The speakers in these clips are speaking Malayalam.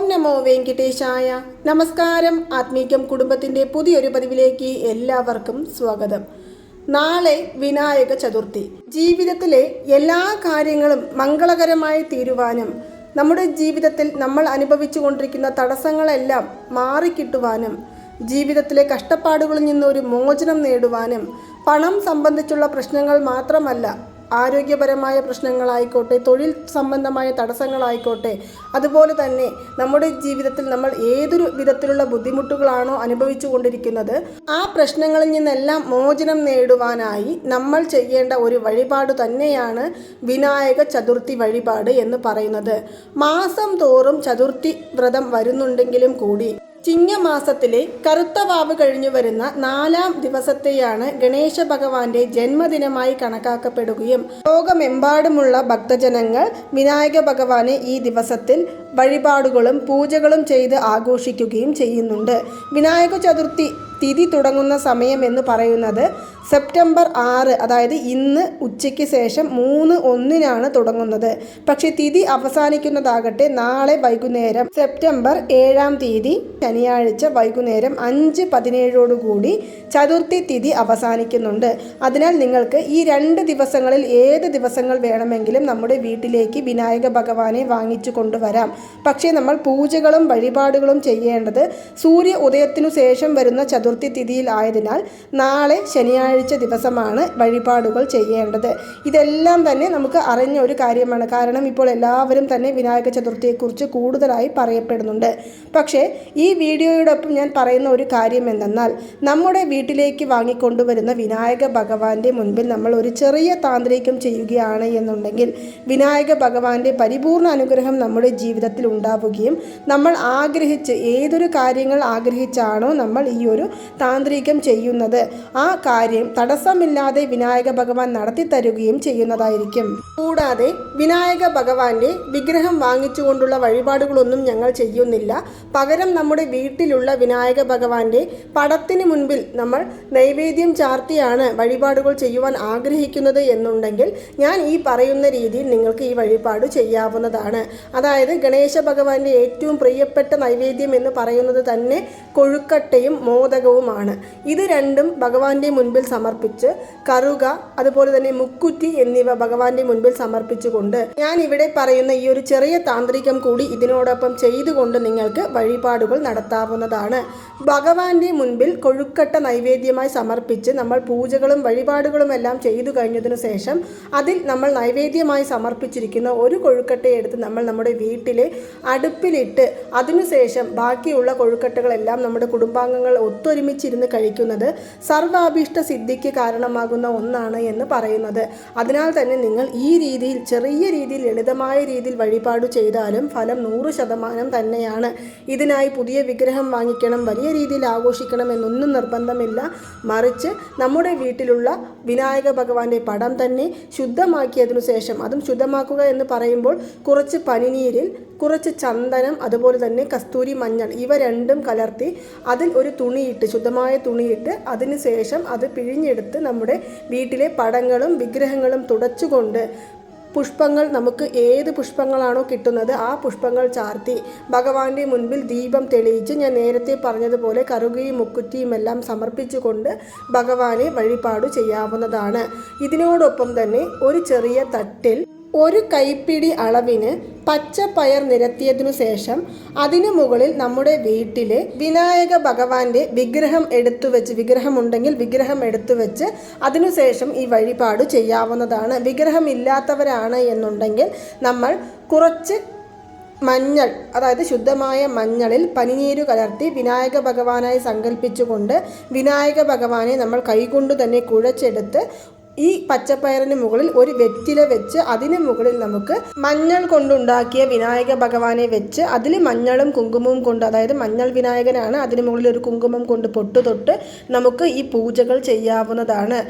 ഓം നമോ വെങ്കിട്ടേശായ. നമസ്കാരം. ആത്മീകം കുടുംബത്തിന്റെ പുതിയൊരു പതിവിലേക്ക് എല്ലാവർക്കും സ്വാഗതം. നാളെ വിനായക ചതുർത്ഥി. ജീവിതത്തിലെ എല്ലാ കാര്യങ്ങളും മംഗളകരമായി തീരുവാനും നമ്മുടെ ജീവിതത്തിൽ നമ്മൾ അനുഭവിച്ചു കൊണ്ടിരിക്കുന്ന തടസ്സങ്ങളെല്ലാം മാറിക്കിട്ടുവാനും ജീവിതത്തിലെ കഷ്ടപ്പാടുകളിൽ നിന്നൊരു മോചനം നേടുവാനും പണം സംബന്ധിച്ചുള്ള പ്രശ്നങ്ങൾ മാത്രമല്ല ആരോഗ്യപരമായ പ്രശ്നങ്ങളായിക്കോട്ടെ തൊഴിൽ സംബന്ധമായ തടസ്സങ്ങളായിക്കോട്ടെ അതുപോലെ തന്നെ നമ്മുടെ ജീവിതത്തിൽ നമ്മൾ ഏതൊരു വിധത്തിലുള്ള ബുദ്ധിമുട്ടുകളാണോ അനുഭവിച്ചു കൊണ്ടിരിക്കുന്നത് ആ പ്രശ്നങ്ങളിൽ നിന്നെല്ലാം മോചനം നേടുവാനായി നമ്മൾ ചെയ്യേണ്ട ഒരു വഴിപാട് തന്നെയാണ് വിനായക ചതുർത്ഥി വഴിപാട് എന്ന് പറയുന്നത്. മാസം തോറും ചതുർത്ഥി വ്രതം വരുന്നുണ്ടെങ്കിലും കൂടി ചിങ്ങമാസത്തിലെ കറുത്ത വാവ് കഴിഞ്ഞു വരുന്ന നാലാം ദിവസത്തെയാണ് ഗണേശ ഭഗവാന്റെ ജന്മദിനമായി കണക്കാക്കപ്പെടുകയും ലോകമെമ്പാടുമുള്ള ഭക്തജനങ്ങൾ വിനായക ഭഗവാനെ ഈ ദിവസത്തിൽ വഴിപാടുകളും പൂജകളും ചെയ്ത് ആഘോഷിക്കുകയും ചെയ്യുന്നുണ്ട്. വിനായക ചതുർത്ഥി തിഥി തുടങ്ങുന്ന സമയം എന്ന് പറയുന്നത് സെപ്റ്റംബർ ആറ് അതായത് ഇന്ന് ഉച്ചയ്ക്ക് ശേഷം മൂന്ന് ഒന്നിനാണ് തുടങ്ങുന്നത്. പക്ഷേ തിഥി അവസാനിക്കുന്നതാകട്ടെ നാളെ വൈകുന്നേരം സെപ്റ്റംബർ ഏഴാം തീയതി ശനിയാഴ്ച വൈകുന്നേരം അഞ്ച് പതിനേഴോടുകൂടി ചതുർത്ഥി തിഥി അവസാനിക്കുന്നുണ്ട്. അതിനാൽ നിങ്ങൾക്ക് ഈ രണ്ട് ദിവസങ്ങളിൽ ഏത് ദിവസങ്ങൾ വേണമെങ്കിലും നമ്മുടെ വീട്ടിലേക്ക് വിനായക ഭഗവാനെ വാങ്ങിച്ചു കൊണ്ടുവരാം. പക്ഷേ നമ്മൾ പൂജകളും വഴിപാടുകളും ചെയ്യേണ്ടത് സൂര്യ ഉദയത്തിനു ശേഷം വരുന്ന ചതുർത്ഥി തിഥിയിൽ ആയതിനാൽ നാളെ ശനിയാഴ്ച ദിവസമാണ് വഴിപാടുകൾ ചെയ്യേണ്ടത്. ഇതെല്ലാം തന്നെ നമുക്ക് അറിഞ്ഞ ഒരു കാര്യമാണ്. കാരണം ഇപ്പോൾ എല്ലാവരും തന്നെ വിനായക ചതുർത്ഥിയെക്കുറിച്ച് കൂടുതലായി പറയപ്പെടുന്നുണ്ട്. പക്ഷേ ഈ വീഡിയോയോടൊപ്പം ഞാൻ പറയുന്ന ഒരു കാര്യം എന്തെന്നാൽ നമ്മുടെ വീട്ടിലേക്ക് വാങ്ങിക്കൊണ്ടുവരുന്ന വിനായക ഭഗവാന്റെ മുൻപിൽ നമ്മൾ ഒരു ചെറിയ താന്ത്രികം ചെയ്യുകയാണ് എന്നുണ്ടെങ്കിൽ വിനായക ഭഗവാന്റെ പരിപൂർണ അനുഗ്രഹം നമ്മുടെ ജീവിതത്തിൽ ഉണ്ടാവുകയും നമ്മൾ ആഗ്രഹിച്ച് ഏതൊരു കാര്യങ്ങൾ ആഗ്രഹിച്ചാണോ നമ്മൾ ഈ ഒരു താന്ത്രികം ചെയ്യുന്നത്. ആ കാര്യം തടസ്സമില്ലാതെ വിനായക ഭഗവാൻ നടത്തി തരുകയും ചെയ്യുന്നതായിരിക്കും. കൂടാതെ വിനായക ഭഗവാന്റെ വിഗ്രഹം വാങ്ങിച്ചുകൊണ്ടുള്ള വഴിപാടുകളൊന്നും ഞങ്ങൾ ചെയ്യുന്നില്ല. പകരം നമ്മുടെ വീട്ടിലുള്ള വിനായക ഭഗവാന്റെ പടത്തിന് മുൻപിൽ നമ്മൾ നൈവേദ്യം ചാർത്തിയാണ് വഴിപാടുകൾ ചെയ്യുവാൻ ആഗ്രഹിക്കുന്നത് എന്നുണ്ടെങ്കിൽ ഞാൻ ഈ പറയുന്ന രീതിയിൽ നിങ്ങൾക്ക് ഈ വഴിപാട് ചെയ്യാവുന്നതാണ്. അതായത് ഗണേശ ഭഗവാന്റെ ഏറ്റവും പ്രിയപ്പെട്ട നൈവേദ്യം എന്ന് പറയുന്നത് തന്നെ കൊഴുക്കട്ടയും മോദകവുമാണ് ഇത് രണ്ടും ഭഗവാന്റെ മുൻപിൽ സമർപ്പിച്ച് കറുക അതുപോലെ തന്നെ മുക്കുറ്റി എന്നിവ ഭഗവാന്റെ മുൻപിൽ സമർപ്പിച്ചുകൊണ്ട് ഞാൻ ഇവിടെ പറയുന്ന ഈ ഒരു ചെറിയ താന്ത്രികം കൂടി ഇതിനോടൊപ്പം ചെയ്തുകൊണ്ട് നിങ്ങൾക്ക് വഴിപാടുകൾ നടത്താവുന്നതാണ്. ഭഗവാന്റെ മുൻപിൽ കൊഴുക്കട്ട നൈവേദ്യമായി സമർപ്പിച്ച് നമ്മൾ പൂജകളും വഴിപാടുകളും എല്ലാം ചെയ്തു കഴിഞ്ഞതിനു ശേഷം അതിൽ നമ്മൾ നൈവേദ്യമായി സമർപ്പിച്ചിരിക്കുന്ന ഒരു കൊഴുക്കട്ടയെടുത്ത് നമ്മൾ നമ്മുടെ വീട്ടിലെ അടുപ്പിലിട്ട് അതിനുശേഷം ബാക്കിയുള്ള കൊഴുക്കട്ടകളെല്ലാം നമ്മുടെ കുടുംബാംഗങ്ങൾ ഒത്തൊരുമിച്ചിരുന്ന് കഴിക്കുന്നത് സർവാഭീഷ്ട സിദ്ധിക്ക് കാരണമാകുന്ന ഒന്നാണ് എന്ന് പറയുന്നത്. അതിനാൽ തന്നെ നിങ്ങൾ ഈ രീതിയിൽ ചെറിയ രീതിയിൽ ലളിതമായ രീതിയിൽ വഴിപാട് ചെയ്താലും ഫലം നൂറ് ശതമാനം തന്നെയാണ്. ഇതിനായി പുതിയ വിഗ്രഹം വാങ്ങിക്കണം വലിയ രീതിയിൽ ആഘോഷിക്കണം എന്നൊന്നും നിർബന്ധമില്ല. മറിച്ച് നമ്മുടെ വീട്ടിലുള്ള വിനായക ഭഗവാന്റെ പടം തന്നെ ശുദ്ധമാക്കിയതിനു ശേഷം അതും ശുദ്ധമാക്കുക എന്ന് പറയുമ്പോൾ കുറച്ച് പനിനീരിൽ കുറച്ച് ചന്ദനം അതുപോലെ തന്നെ കസ്തൂരി മഞ്ഞൾ ഇവ രണ്ടും കലർത്തി അതിൽ ഒരു തുണിയിട്ട് ശുദ്ധമായ തുണിയിട്ട് അതിന് ശേഷം അത് പിഴിഞ്ഞെടുത്ത് നമ്മുടെ വീട്ടിലെ പടങ്ങളും വിഗ്രഹങ്ങളും തുടച്ചുകൊണ്ട് പുഷ്പങ്ങൾ നമുക്ക് ഏത് പുഷ്പങ്ങളാണോ കിട്ടുന്നത് ആ പുഷ്പങ്ങൾ ചാർത്തി ഭഗവാന്റെ മുൻപിൽ ദീപം തെളിയിച്ച് ഞാൻ നേരത്തെ പറഞ്ഞതുപോലെ കറുകയും മുക്കുറ്റിയും എല്ലാം സമർപ്പിച്ചുകൊണ്ട് ഭഗവാനെ വഴിപാട് ചെയ്യാവുന്നതാണ്. ഇതിനോടൊപ്പം തന്നെ ഒരു ചെറിയ തട്ടിൽ ഒരു കൈപ്പിടി അളവിന് പച്ചപ്പയർ നിരത്തിയതിനു ശേഷം അതിനു മുകളിൽ നമ്മുടെ വീട്ടിലെ വിനായക ഭഗവാന്റെ വിഗ്രഹം എടുത്തു വെച്ച് വിഗ്രഹമുണ്ടെങ്കിൽ വിഗ്രഹം എടുത്തു വെച്ച് അതിനുശേഷം ഈ വഴിപാട് ചെയ്യാവുന്നതാണ്. വിഗ്രഹം ഇല്ലാത്തവരാണ് എന്നുണ്ടെങ്കിൽ നമ്മൾ കുറച്ച് മഞ്ഞൾ അതായത് ശുദ്ധമായ മഞ്ഞളിൽ പനിനീര് കലർത്തി വിനായക ഭഗവാനായി സങ്കല്പിച്ചുകൊണ്ട് വിനായക ഭഗവാനെ നമ്മൾ കൈകൊണ്ട് തന്നെ കുഴച്ചെടുത്ത് ഈ പച്ചപ്പയറിന് മുകളിൽ ഒരു വെറ്റില വെച്ച് അതിന് മുകളിൽ നമുക്ക് മഞ്ഞൾ കൊണ്ടുണ്ടാക്കിയ വിനായക ഭഗവാനെ വെച്ച് അതിൽ മഞ്ഞളും കുങ്കുമവും കൊണ്ട് അതായത് മഞ്ഞൾ വിനായകനാണ് അതിന് മുകളിൽ ഒരു കുങ്കുമം കൊണ്ട് പൊട്ടു തൊട്ട് നമുക്ക് ഈ പൂജകൾ ചെയ്യാവുന്നതാണ്.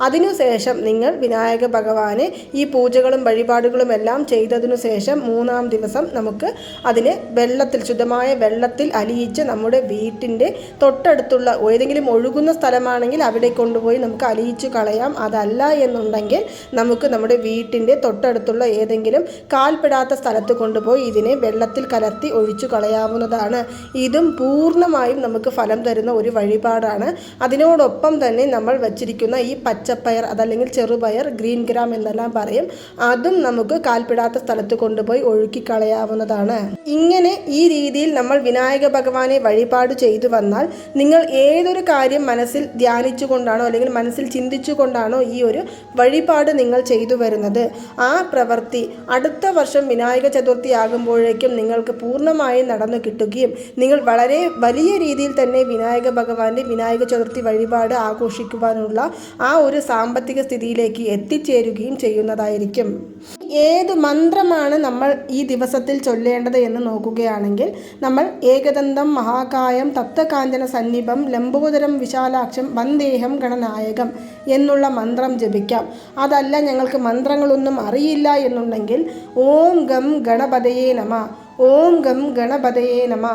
അതിനുശേഷം നിങ്ങൾ വിനായക ഭഗവാനെ ഈ പൂജകളും വഴിപാടുകളും എല്ലാം ചെയ്തതിനു ശേഷം മൂന്നാം ദിവസം നമുക്ക് അതിനെ വെള്ളത്തിൽ ശുദ്ധമായ വെള്ളത്തിൽ അലിയിച്ച് നമ്മുടെ വീട്ടിന്റെ തൊട്ടടുത്തുള്ള ഏതെങ്കിലും ഒഴുകുന്ന സ്ഥലമാണെങ്കിൽ അവിടെ കൊണ്ടുപോയി നമുക്ക് അലിയിച്ച് കളയാം. അതല്ല എന്നുണ്ടെങ്കിൽ നമുക്ക് നമ്മുടെ വീട്ടിന്റെ തൊട്ടടുത്തുള്ള ഏതെങ്കിലും കാൽപ്പെടാത്ത സ്ഥലത്ത് കൊണ്ടുപോയി ഇതിനെ വെള്ളത്തിൽ കലർത്തി ഒഴിച്ചു കളയാവുന്നതാണ്. ഇതും പൂർണമായും നമുക്ക് ഫലം തരുന്ന ഒരു വഴിപാടാണ്. അതിനോടൊപ്പം തന്നെ നമ്മൾ വച്ചിരിക്കുന്ന ഈ പച്ചപ്പയർ അതല്ലെങ്കിൽ ചെറുപയർ ഗ്രീൻ ഗ്രാം എന്നെല്ലാം പറയും. അതും നമുക്ക് കാൽപ്പെടാത്ത സ്ഥലത്ത് കൊണ്ടുപോയി ഒഴുക്കി കളയാവുന്നതാണ് ഇങ്ങനെ ഈ രീതിയിൽ നമ്മൾ വിനായക ഭഗവാനെ വഴിപാട് ചെയ്തു വന്നാൽ നിങ്ങൾ ഏതൊരു കാര്യം മനസ്സിൽ ധ്യാനിച്ചു കൊണ്ടാണോ അല്ലെങ്കിൽ മനസ്സിൽ ചിന്തിച്ചു കൊണ്ടാണോ ഈ ഒരു വഴിപാട് നിങ്ങൾ ചെയ്തു വരുന്നത്. ആ പ്രവൃത്തി അടുത്ത വർഷം വിനായക ചതുർത്ഥി ആകുമ്പോഴേക്കും നിങ്ങൾക്ക് പൂർണമായും നടന്നു കിട്ടുകയും നിങ്ങൾ വളരെ വലിയ രീതിയിൽ തന്നെ വിനായക ഭഗവാന്റെ വിനായക ചതുർത്ഥി വഴിപാട് ആഘോഷിക്കുവാനുള്ള ആ ഒരു സാമ്പത്തിക സ്ഥിതിയിലേക്ക് എത്തിച്ചേരുകയും ചെയ്യുന്നതായിരിക്കും. ഏത് മന്ത്രമാണ് നമ്മൾ ഈ ദിവസത്തിൽ ചൊല്ലേണ്ടത് എന്ന് നോക്കുകയാണെങ്കിൽ നമ്മൾ ഏകദന്തം മഹാകായം തത്വകാഞ്ചന സന്നിഭം ലംബോദരം വിശാലാക്ഷം വന്ദേഹം ഗണനായകം എന്നുള്ള മന്ത്രം ജപിക്കാം. അതല്ല ഞങ്ങൾക്ക് മന്ത്രങ്ങളൊന്നും അറിയില്ല എന്നുണ്ടെങ്കിൽ ഓം ഗം ഗണപതയേ നമ. ഓം ഗം ഗണപതയേ നമ.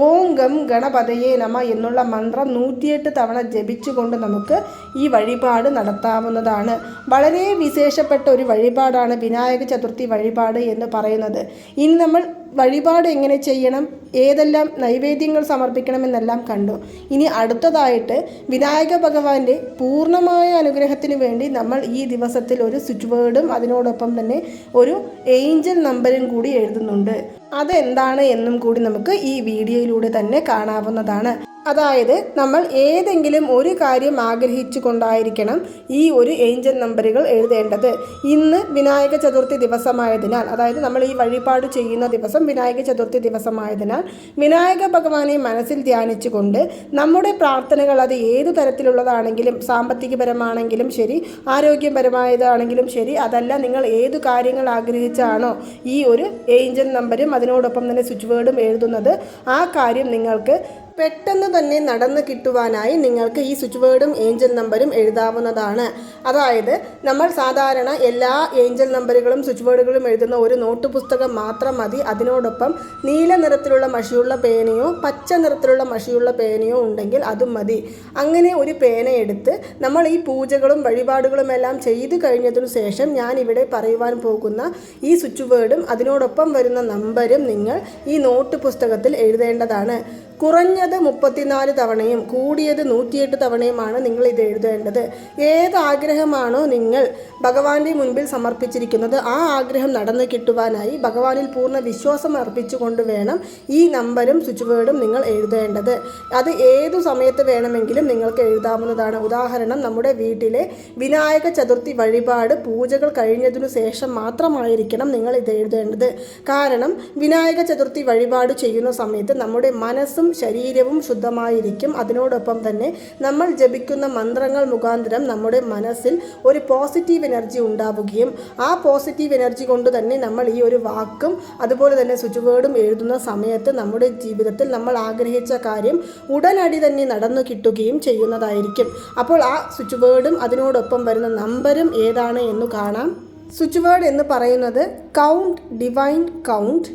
ഓം ഗം ഗണപതയേ നമ എന്നുള്ള മന്ത്രം നൂറ്റിയെട്ട് തവണ ജപിച്ചുകൊണ്ട് നമുക്ക് ഈ വഴിപാട് നടത്താവുന്നതാണ്. വളരെ വിശേഷപ്പെട്ട ഒരു വഴിപാടാണ് വിനായക ചതുർത്ഥി വഴിപാട് എന്ന് പറയുന്നത്. ഇനി നമ്മൾ വഴിപാട് എങ്ങനെ ചെയ്യണം? ഏതെല്ലാം നൈവേദ്യങ്ങൾ സമർപ്പിക്കണമെന്നെല്ലാം കണ്ടു. ഇനി അടുത്തതായിട്ട് വിനായക ഭഗവാന്റെ പൂർണമായ അനുഗ്രഹത്തിന് വേണ്ടി നമ്മൾ ഈ ദിവസത്തിൽ ഒരു സ്വിച്ച് വേർഡും അതിനോടൊപ്പം തന്നെ ഒരു ഏഞ്ചൽ നമ്പരും കൂടി എഴുതുന്നുണ്ട്. അതെന്താണ് എന്നും കൂടി നമുക്ക് ഈ വീഡിയോയിലൂടെ തന്നെ കാണാവുന്നതാണ്. അതായത് നമ്മൾ ഏതെങ്കിലും ഒരു കാര്യം ആഗ്രഹിച്ചു കൊണ്ടായിരിക്കണം ഈ ഒരു ഏഞ്ചൽ നമ്പറുകൾ എഴുതേണ്ടത്. ഇന്ന് വിനായക ചതുർത്ഥി ദിവസമായതിനാൽ അതായത് നമ്മൾ ഈ വഴിപാട് ചെയ്യുന്ന ദിവസം വിനായക ചതുർത്ഥി ദിവസമായതിനാൽ വിനായക ഭഗവാനെ മനസ്സിൽ ധ്യാനിച്ചുകൊണ്ട് നമ്മുടെ പ്രാർത്ഥനകൾ അത് ഏതു തരത്തിലുള്ളതാണെങ്കിലും സാമ്പത്തികപരമാണെങ്കിലും ശരി ആരോഗ്യപരമായതാണെങ്കിലും ശരി അതല്ല നിങ്ങൾ ഏതു കാര്യങ്ങൾ ആഗ്രഹിച്ചാണോ ഈ ഒരു ഏഞ്ചൽ നമ്പരും അതിനോടൊപ്പം തന്നെ സ്വിച്ച് വേർഡും എഴുതുന്നത് ആ കാര്യം നിങ്ങൾക്ക് പെട്ടെന്ന് തന്നെ നടന്ന് കിട്ടുവാനായി നിങ്ങൾക്ക് ഈ സ്വിച്ച് വേർഡും ഏഞ്ചൽ നമ്പരും എഴുതാവുന്നതാണ്. അതായത് നമ്മൾ സാധാരണ എല്ലാ ഏഞ്ചൽ നമ്പറുകളും സ്വിച്ച് വേർഡുകളും എഴുതുന്ന ഒരു നോട്ട് പുസ്തകം മാത്രം മതി. അതിനോടൊപ്പം നീല നിറത്തിലുള്ള മഷിയുള്ള പേനയോ പച്ച നിറത്തിലുള്ള മഷിയുള്ള പേനയോ ഉണ്ടെങ്കിൽ അതും മതി. അങ്ങനെ ഒരു പേന എടുത്ത് നമ്മൾ ഈ പൂജകളും വഴിപാടുകളും എല്ലാം ചെയ്തു കഴിഞ്ഞതിനു ശേഷം ഞാൻ ഇവിടെ പറയുവാൻ പോകുന്ന ഈ സ്വിച്ച് വേർഡും അതിനോടൊപ്പം വരുന്ന നമ്പരും നിങ്ങൾ ഈ നോട്ട് പുസ്തകത്തിൽ എഴുതേണ്ടതാണ്. കുറഞ്ഞത് മുപ്പത്തിനാല് തവണയും കൂടിയത് നൂറ്റിയെട്ട് തവണയുമാണ് നിങ്ങൾ ഇത് എഴുതേണ്ടത്. ഏത് ആഗ്രഹമാണോ നിങ്ങൾ ഭഗവാന്റെ മുൻപിൽ സമർപ്പിച്ചിരിക്കുന്നത് ആ ആഗ്രഹം നടന്നു കിട്ടുവാനായി ഭഗവാനിൽ പൂർണ വിശ്വാസം അർപ്പിച്ചുകൊണ്ട് വേണം ഈ നമ്പരും സ്വിച്ച് വേർഡും നിങ്ങൾ എഴുതേണ്ടത്. അത് ഏതു സമയത്ത് വേണമെങ്കിലും നിങ്ങൾക്ക് എഴുതാവുന്നതാണ്. ഉദാഹരണം നമ്മുടെ വീട്ടിലെ വിനായക ചതുർത്ഥി വഴിപാട് പൂജകൾ കഴിഞ്ഞതിനു ശേഷം മാത്രമായിരിക്കണം നിങ്ങൾ ഇത് എഴുതേണ്ടത്. കാരണം വിനായക ചതുർത്ഥി വഴിപാട് ചെയ്യുന്ന സമയത്ത് നമ്മുടെ മനസ്സും ശരീരവും ശുദ്ധമായിരിക്കും. അതിനോടൊപ്പം തന്നെ നമ്മൾ ജപിക്കുന്ന മന്ത്രങ്ങൾ മുഖാന്തരം നമ്മുടെ മനസ്സിൽ ഒരു പോസിറ്റീവ് എനർജി ഉണ്ടാവുകയും ആ പോസിറ്റീവ് എനർജി കൊണ്ട് തന്നെ നമ്മൾ ഈ ഒരു വാക്കും അതുപോലെ തന്നെ സുചുവേടും എഴുതുന്ന സമയത്ത് നമ്മുടെ ജീവിതത്തിൽ നമ്മൾ ആഗ്രഹിച്ച കാര്യം ഉടനടി തന്നെ നടന്നു കിട്ടുകയും ചെയ്യുന്നതായിരിക്കും. അപ്പോൾ ആ സ്വിച്ച് വേർഡും അതിനോടൊപ്പം വരുന്ന നമ്പരും ഏതാണ് എന്ന് കാണാം. സ്വിച്ച് വേർഡ് എന്ന് പറയുന്നത് count divine count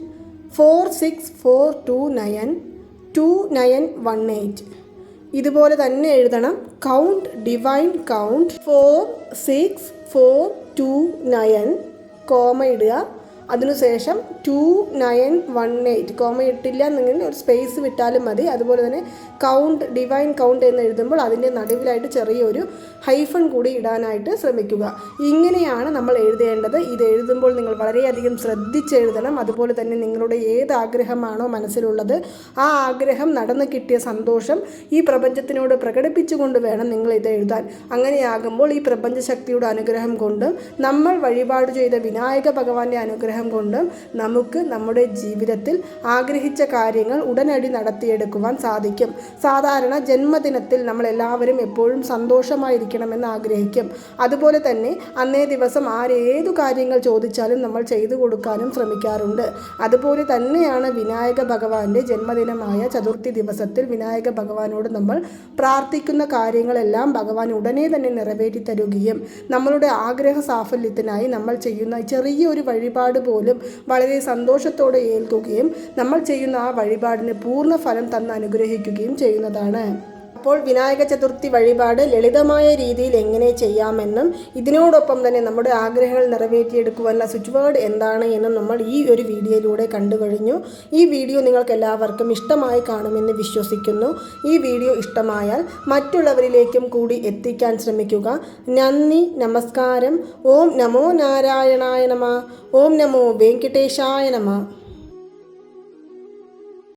four six four two nine two nine one eight ഇതുപോലെ തന്നെ എഴുതണം. Count divine count four six four two nine comma ഇടുക. അതിനുശേഷം two nine one eight comma ഇട്ടില്ല എന്നെങ്കിൽ ഒരു സ്പേസ് വിട്ടാലും മതി. അതുപോലെ തന്നെ കൗണ്ട് ഡിവൈൻ കൗണ്ട് എന്ന് എഴുതുമ്പോൾ അതിന്റെ നടുവിലായിട്ട് ചെറിയൊരു ഹൈഫൺ കൂടി ഇടാനായിട്ട് ശ്രമിക്കുക. ഇങ്ങനെയാണ് നമ്മൾ എഴുതേണ്ടത്. ഇത് എഴുതുമ്പോൾ നിങ്ങൾ വളരെയധികം ശ്രദ്ധിച്ചെഴുതണം അതുപോലെ തന്നെ നിങ്ങളുടെ ഏത് ആഗ്രഹമാണോ മനസ്സിലുള്ളത് ആ ആഗ്രഹം നടന്നു കിട്ടിയ സന്തോഷം ഈ പ്രപഞ്ചത്തിനോട് പ്രകടിപ്പിച്ചുകൊണ്ട് വേണം നിങ്ങൾ ഇത് എഴുതാൻ. അങ്ങനെയാകുമ്പോൾ ഈ പ്രപഞ്ചശക്തിയുടെ അനുഗ്രഹം കൊണ്ട് നമ്മൾ വഴിപാട് ചെയ്ത വിനായക ഭഗവാന്റെ അനുഗ്രഹം അനുഗ്രഹം കൊണ്ടും നമുക്ക് നമ്മുടെ ജീവിതത്തിൽ ആഗ്രഹിച്ച കാര്യങ്ങൾ ഉടനടി നടത്തിയെടുക്കുവാൻ സാധിക്കും. സാധാരണ ജന്മദിനത്തിൽ നമ്മൾ എല്ലാവരും എപ്പോഴും സന്തോഷമായിരിക്കണമെന്ന് ആഗ്രഹിക്കും. അതുപോലെ തന്നെ അന്നേ ദിവസം ആരേതു കാര്യങ്ങൾ ചോദിച്ചാലും നമ്മൾ ചെയ്തു കൊടുക്കാനും ശ്രമിക്കാറുണ്ട്. അതുപോലെ തന്നെയാണ് വിനായക ഭഗവാന്റെ ജന്മദിനമായ ചതുർത്ഥി ദിവസത്തിൽ വിനായക ഭഗവാനോട് നമ്മൾ പ്രാർത്ഥിക്കുന്ന കാര്യങ്ങളെല്ലാം ഭഗവാൻ ഉടനെ തന്നെ നിറവേറ്റി തരുകയും നമ്മളുടെ ആഗ്രഹ സാഫല്യത്തിനായി നമ്മൾ ചെയ്യുന്ന ചെറിയൊരു വഴിപാട് പോലും വളരെ സന്തോഷത്തോടെ ഏൽക്കുകയും നമ്മൾ ചെയ്യുന്ന ആ വഴിപാടിന് പൂർണ ഫലം തന്ന് അനുഗ്രഹിക്കുകയും ചെയ്യുന്നതാണ്. അപ്പോൾ വിനായക ചതുർത്ഥി വഴിപാട് ലളിതമായ രീതിയിൽ എങ്ങനെ ചെയ്യാമെന്നും ഇതിനോടൊപ്പം തന്നെ നമ്മുടെ ആഗ്രഹങ്ങൾ നിറവേറ്റിയെടുക്കുവാനുള്ള സ്വിച്ച് വേർഡ് എന്താണ് എന്നും നമ്മൾ ഈ ഒരു വീഡിയോയിലൂടെ കണ്ടു കഴിഞ്ഞു ഈ വീഡിയോ നിങ്ങൾക്ക് എല്ലാവർക്കും ഇഷ്ടമായി കാണുമെന്ന് വിശ്വസിക്കുന്നു. ഈ വീഡിയോ ഇഷ്ടമായാൽ മറ്റുള്ളവരിലേക്കും കൂടി എത്തിക്കാൻ ശ്രമിക്കുക. നന്ദി നമസ്കാരം. ഓം നമോ നാരായണായ നമ. ഓം നമോ വെങ്കിട്ടേശായ നമ.